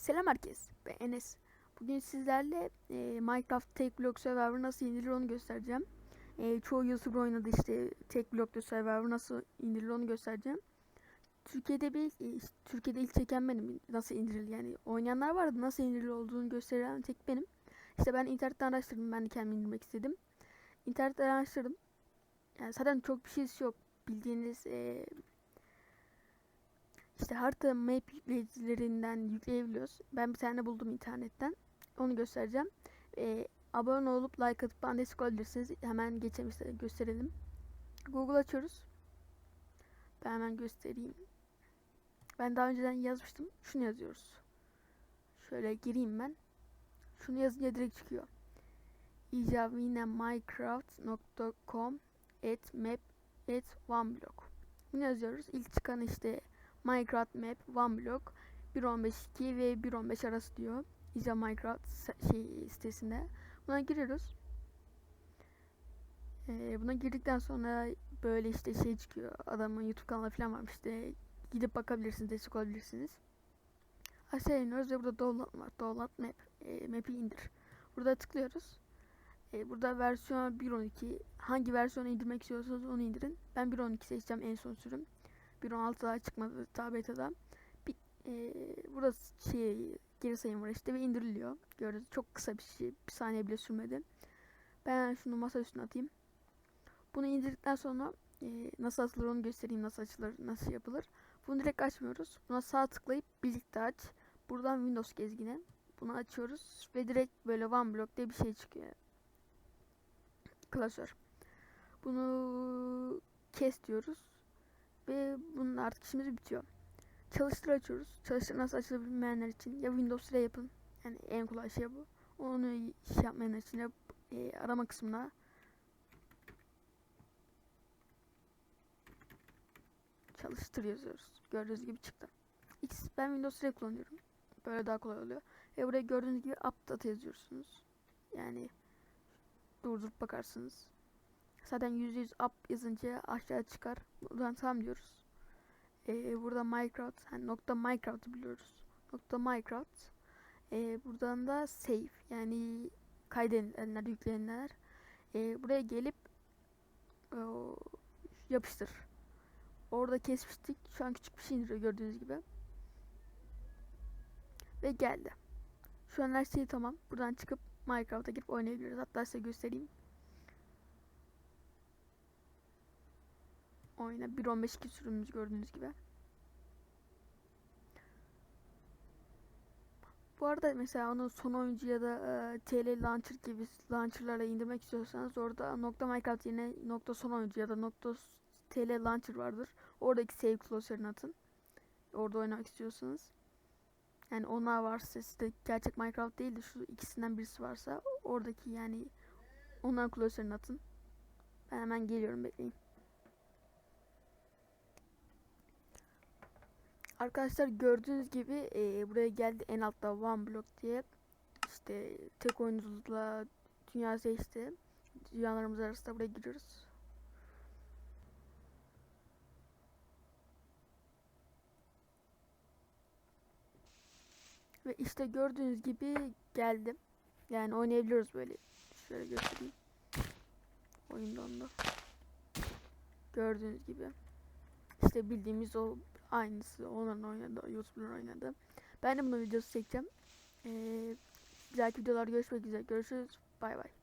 Selam herkes. Ben Enes. Bugün sizlerle e, Minecraft Tek Block Survivor nasıl indirilir onu göstereceğim. E, çoğu YouTuber oynadı işte Tek Block'ta Survivor nasıl indirilir onu göstereceğim. Türkiye'de bir e, Türkiye'de ilk çeken benim nasıl indirilir yani oynayanlar vardı nasıl indirilir olduğunu gösteren tek benim. İşte ben internetten araştırdım ben de kendim indirmek istedim. İnternetten araştırdım. Yani zaten çok bir şeysi yok bildiğiniz e, işte harita map yükleyicilerinden yükleyebiliyoruz. Ben bir tane buldum internetten. Onu göstereceğim. Ee, abone olup like atıp bana destek olabilirsiniz. Hemen geçelim işte gösterelim. Google açıyoruz. Ben hemen göstereyim. Ben daha önceden yazmıştım. Şunu yazıyoruz. Şöyle gireyim ben. Şunu yazınca direkt çıkıyor. icabine minecraft.com at map at one block. Bunu yazıyoruz. İlk çıkan işte Minecraft map one block 1.15.2 ve 1.15 arası diyor. İşte Minecraft şey sitesinde. Buna giriyoruz. Ee, buna girdikten sonra böyle işte şey çıkıyor. Adamın YouTube kanalı falan varmış işte. Gidip bakabilirsiniz, destek olabilirsiniz. Aşağı iniyoruz ve burada download var. Download map. E, map'i indir. Burada tıklıyoruz. E, burada versiyon 1.12. Hangi versiyonu indirmek istiyorsanız onu indirin. Ben 1.12 seçeceğim en son sürüm. 1.16 daha çıkmadı ta beta'da. Bir, e, burası şey geri sayım var işte ve indiriliyor. Gördüğünüz çok kısa bir şey. Bir saniye bile sürmedi. Ben şunu masa üstüne atayım. Bunu indirdikten sonra e, nasıl atılır onu göstereyim. Nasıl açılır, nasıl yapılır. Bunu direkt açmıyoruz. Buna sağ tıklayıp birlikte aç. Buradan Windows gezgine. Bunu açıyoruz ve direkt böyle one block diye bir şey çıkıyor. Klasör. Bunu kes diyoruz ve bunun artık işimiz bitiyor. Çalıştır açıyoruz. Çalıştır nasıl açılır bilmeyenler için ya Windows ile yapın. Yani en kolay şey bu. Onu şey yapmayanlar için de e, arama kısmına çalıştır yazıyoruz. Gördüğünüz gibi çıktı. X ben Windows ile kullanıyorum. Böyle daha kolay oluyor. Ve buraya gördüğünüz gibi update yazıyorsunuz. Yani durdurup bakarsınız. Zaten %100 up yazınca aşağı çıkar. Buradan tam diyoruz. Ee, burada Minecraft, hani nokta Minecraft'ı biliyoruz. Nokta Minecraft. Ee, buradan da save yani kaydedenler, yükleyenler. Ee, buraya gelip o, yapıştır. Orada kesmiştik. Şu an küçük bir şey indiriyor gördüğünüz gibi. Ve geldi. Şu an her şey tamam. Buradan çıkıp Minecraft'a girip oynayabiliriz. Hatta size göstereyim. Oyuna 1.15.2 sürümümüz gördüğünüz gibi. Bu arada mesela onu son oyuncu ya da e, TL launcher gibi launcherlarla indirmek istiyorsanız orada nokta Minecraft yerine nokta son oyuncu ya da nokta TL launcher vardır. Oradaki save closer'ını atın. Orada oynamak istiyorsanız. Yani onlar varsa sizde gerçek Minecraft değil de şu ikisinden birisi varsa oradaki yani onların closer'ını atın. Ben hemen geliyorum bekleyin. Arkadaşlar gördüğünüz gibi e, buraya geldi en altta one block diye işte tek oyunculuğla dünya seçti. Dünyalarımız arasında buraya giriyoruz. Ve işte gördüğünüz gibi geldim. Yani oynayabiliyoruz böyle. Şöyle göstereyim. Oyunda onda. Gördüğünüz gibi. İşte bildiğimiz o Aynısı onların oynadı. YouTube'ların oynadı. Ben de bunun videosu çekeceğim. Ee, bir dahaki videolarda görüşmek üzere. Görüşürüz. Bay bay.